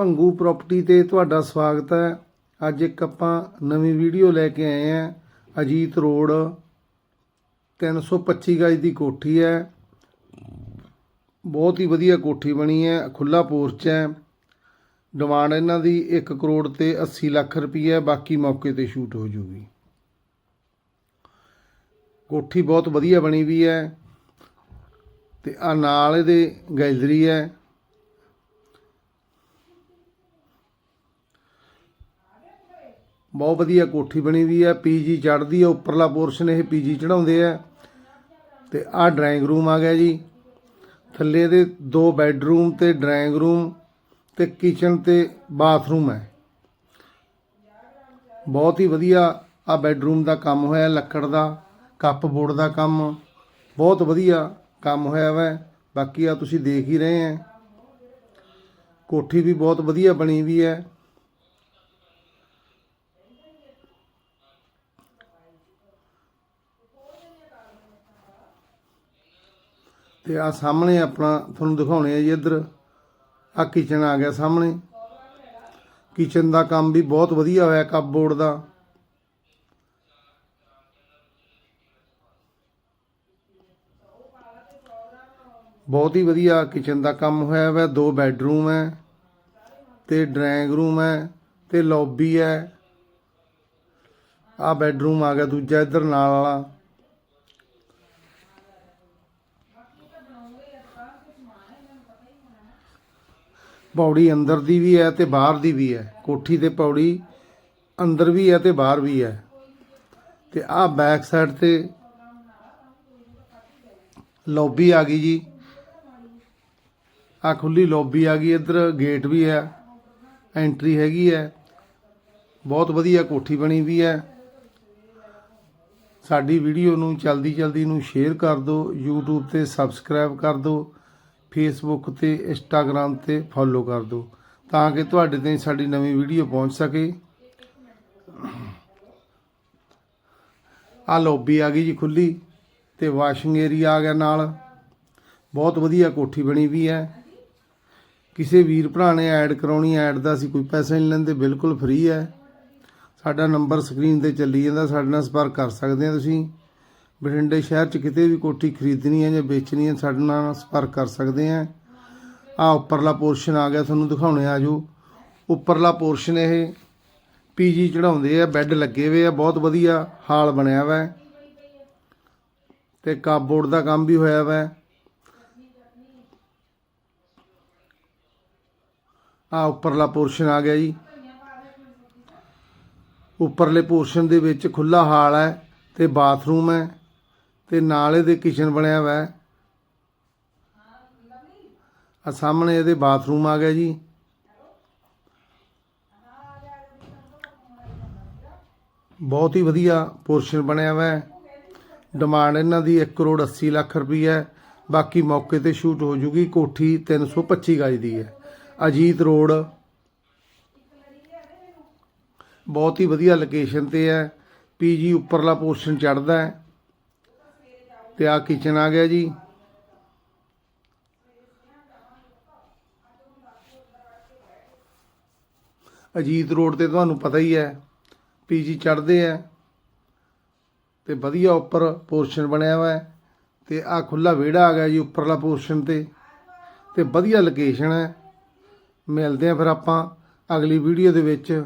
Bhangu property ਤੇ ਤੁਹਾਡਾ ਸਵਾਗਤ ਹੈ। ਅੱਜ ਇੱਕ ਆਪਾਂ ਨਵੀਂ ਵੀਡੀਓ ਲੈ ਕੇ ਆਏ ਹਾਂ। ਅਜੀਤ ਰੋਡ 325 ਗਜ ਦੀ ਕੋਠੀ ਹੈ। ਬਹੁਤ ਹੀ ਵਧੀਆ ਕੋਠੀ ਬਣੀ ਹੈ। ਖੁੱਲਾ ਪੋਰਚ ਹੈ। ਡਿਮਾਂਡ ਇਹਨਾਂ ਦੀ 1 ਕਰੋੜ ਤੇ 80 ਲੱਖ ਰੁਪਏ ਹੈ ਬਾਕੀ ਮੌਕੇ ਤੇ ਸ਼ੂਟ ਹੋ ਜੂਗੀ। ਕੋਠੀ ਬਹੁਤ ਵਧੀਆ ਬਣੀ ਵੀ ਹੈ। ਤੇ ਆ ਨਾਲ ਇਹਦੇ ਗੈਲਰੀ ਹੈ। ਬਹੁਤ ਵਧੀਆ ਕੋਠੀ ਬਣੀ ਵੀ ਹੈ ਪੀਜੀ ਚੜਦੀ ਹੈ, ਉੱਪਰਲਾ ਪੋਰਸ਼ਨ ਇਹ ਪੀਜੀ ਚੜਾਉਂਦੇ ਆ। ਤੇ ਆ ਡਰਾਇੰਗ ਰੂਮ ਆ ਗਿਆ ਜੀ। ਥੱਲੇ ਦੇ ਦੋ ਬੈੱਡਰੂਮ ਤੇ ਡਰਾਇੰਗ ਰੂਮ ਤੇ ਕਿਚਨ ਤੇ ਬਾਥਰੂਮ ਹੈ। ਬਹੁਤ ਹੀ ਵਧੀਆ ਆ ਬੈੱਡਰੂਮ ਦਾ ਕੰਮ ਹੋਇਆ, ਲੱਕੜ ਦਾ ਕੱਪ ਬੋਰਡ ਦਾ ਕੰਮ। ਬਹੁਤ ਵਧੀਆ ਕੰਮ ਹੋਇਆ ਵਾ। ਬਾਕੀ ਆ ਤੁਸੀਂ ਦੇਖ ਹੀ ਰਹੇ ਆ। ਕੋਠੀ ਵੀ ਬਹੁਤ ਵਧੀਆ ਬਣੀ ਵੀ ਹੈ। ਤੇ ਆ ਸਾਹਮਣੇ ਆਪਣਾ ਤੁਹਾਨੂੰ ਦਿਖਾਉਣੇ ਆ ਜੀ ਇੱਧਰ। ਆ ਕਿਚਨ ਆ ਗਿਆ ਸਾਹਮਣੇ। ਕਿਚਨ ਦਾ ਕੰਮ ਵੀ ਬਹੁਤ ਵਧੀਆ ਹੋਇਆ ਕੱਪ ਬੋਰਡ ਦਾ। ਬਹੁਤ ਹੀ ਵਧੀਆ ਕਿਚਨ ਦਾ ਕੰਮ ਹੋਇਆ ਹੋਇਆ ਦੋ ਬੈੱਡਰੂਮ ਹੈ ਤੇ ਡਰਾਇੰਗ ਰੂਮ ਹੈ ਤੇ ਲੌਬੀ ਹੈ। ਆ ਬੈੱਡਰੂਮ ਆ ਗਿਆ ਦੂਜਾ ਇੱਧਰ ਨਾਲ ਵਾਲਾ। ਪੌੜੀ ਅੰਦਰ ਦੀ ਵੀ ਹੈ ਤੇ ਬਾਹਰ ਦੀ ਵੀ ਹੈ। ਕੋਠੀ ਤੇ ਪੌੜੀ ਅੰਦਰ ਵੀ ਹੈ ਤੇ ਬਾਹਰ ਵੀ ਹੈ। ਤੇ ਆਹ ਬੈਕ ਸਾਈਡ ਤੇ ਲੌਬੀ ਆ ਗਈ ਜੀ। ਆ ਖੁੱਲੀ ਲੌਬੀ ਆ ਗਈ, ਇੱਧਰ ਗੇਟ ਵੀ ਹੈ ਐਂਟਰੀ ਹੈਗੀ ਹੈ। ਬਹੁਤ ਵਧੀਆ ਕੋਠੀ ਬਣੀ ਵੀ ਹੈ। ਸਾਡੀ ਵੀਡੀਓ ਨੂੰ ਜਲਦੀ ਜਲਦੀ ਨੂੰ ਸ਼ੇਅਰ ਕਰ ਦਿਓ, YouTube ਤੇ ਸਬਸਕ੍ਰਾਈਬ ਕਰ ਦਿਓ। ਫੇਸਬੁੱਕ ਤੇ ਇੰਸਟਾਗ੍ਰam ਤੇ ਫੋਲੋ ਕਰ ਦਿਓ, ਤਾਂ ਕਿ ਤੁਹਾਡੇ ਤੇ ਸਾਡੀ ਨਵੀਂ ਵੀਡੀਓ ਪਹੁੰਚ ਸਕੇ। ਆ ਲੌਬੀ ਆ ਗਈ ਜੀ ਖੁੱਲੀ, ਤੇ ਵਾਸ਼ਿੰਗ ਏਰੀਆ ਆ ਗਿਆ ਨਾਲ। ਬਹੁਤ ਵਧੀਆ ਕੋਠੀ ਬਣੀ ਵੀ ਹੈ। ਕਿਸੇ ਵੀਰ ਭਰਾ ਨੇ ਐਡ ਕਰਾਉਣੀ ਐਡ ਦਾ ਅਸੀਂ ਕੋਈ ਪੈਸਾ ਨਹੀਂ ਲੈਂਦੇ, ਬਿਲਕੁਲ ਫ੍ਰੀ ਹੈ। ਸਾਡਾ ਨੰਬਰ ਸਕਰੀਨ ਤੇ ਚੱਲੀ ਜਾਂਦਾ, ਸਾਡੇ ਨਾਲ ਸੰਪਰਕ ਕਰ ਸਕਦੇ ਆ ਤੁਸੀਂ। ਬਠਿੰਡੇ ਸ਼ਹਿਰ 'ਚ ਕਿਤੇ ਵੀ ਕੋਠੀ ਖਰੀਦਣੀ ਹੈ ਜਾਂ ਵੇਚਣੀ ਹੈ, ਸਾਡੇ ਨਾਲ ਸੰਪਰਕ ਕਰ ਸਕਦੇ ਆ ਆ ਉੱਪਰਲਾ ਪੋਰਸ਼ਨ ਆ ਗਿਆ, ਤੁਹਾਨੂੰ ਦਿਖਾਉਣੇ ਆ ਜੋ ਉੱਪਰਲਾ ਪੋਰਸ਼ਨ ਇਹ ਪੀਜੀ ਚੜਾਉਂਦੇ ਆ, ਬੈੱਡ ਲੱਗੇ ਹੋਏ ਆ, ਬਹੁਤ ਵਧੀਆ ਹਾਲ ਬਣਿਆ ਵਾ ਹੈ। ਤੇ ਕਾਬੋਰਡ ਦਾ ਕੰਮ ਵੀ ਹੋਇਆ ਵਾ ਹੈ। ਆ ਉੱਪਰਲਾ ਪੋਰਸ਼ਨ ਆ ਗਿਆ ਜੀ ਉੱਪਰਲੇ ਪੋਰਸ਼ਨ ਦੇ ਵਿੱਚ ਖੁੱਲਾ ਹਾਲ ਹੈ ਤੇ ਬਾਥਰੂਮ ਹੈ ਤੇ ਨਾਲ ਇਹਦੇ ਕਿਚਨ ਬਣਿਆ ਹੋਇਆ ਹੈ ਆ ਸਾਹਮਣੇ ਇਹਦੇ ਬਾਥਰੂਮ ਆ ਗਿਆ ਜੀ। ਬਹੁਤ ਹੀ ਵਧੀਆ ਪੋਰਸ਼ਨ ਬਣਿਆ ਹੋਇਆ ਹੈ ਡਿਮਾਂਡ ਇਹਨਾਂ ਦੀ 1 ਕਰੋੜ 80 ਲੱਖ ਰੁਪਏ ਹੈ। ਬਾਕੀ ਮੌਕੇ ਤੇ ਸ਼ੂਟ ਹੋ ਜੂਗੀ। ਕੋਠੀ 325 ਗਜ ਦੀ ਹੈ। ਅਜੀਤ ਰੋਡ। ਬਹੁਤ ਹੀ ਵਧੀਆ ਲੋਕੇਸ਼ਨ ਤੇ ਹੈ। ਪੀਜੀ ਉੱਪਰਲਾ ਪੋਰਸ਼ਨ ਚੜਦਾ ਹੈ। ਤੇ ਆ ਕਿਚਨ ਆ ਗਿਆ ਜੀ। ਅਜੀਤ ਰੋਡ ਤੇ ਤੁਹਾਨੂੰ ਪਤਾ ਹੀ ਹੈ, ਪੀਜੀ ਚੜਦੇ ਆ ਤੇ ਵਧੀਆ ਉੱਪਰ ਪੋਰਸ਼ਨ ਬਣਿਆ ਹੋਇਆ ਹੈ ਤੇ ਆ ਖੁੱਲਾ ਵਿਹੜਾ ਆ ਗਿਆ ਜੀ ਉੱਪਰਲਾ ਪੋਰਸ਼ਨ ਤੇ ਤੇ ਵਧੀਆ ਲੋਕੇਸ਼ਨ ਹੈ। ਮਿਲਦੇ ਆ ਫਿਰ ਆਪਾਂ ਅਗਲੀ ਵੀਡੀਓ ਦੇ ਵਿੱਚ।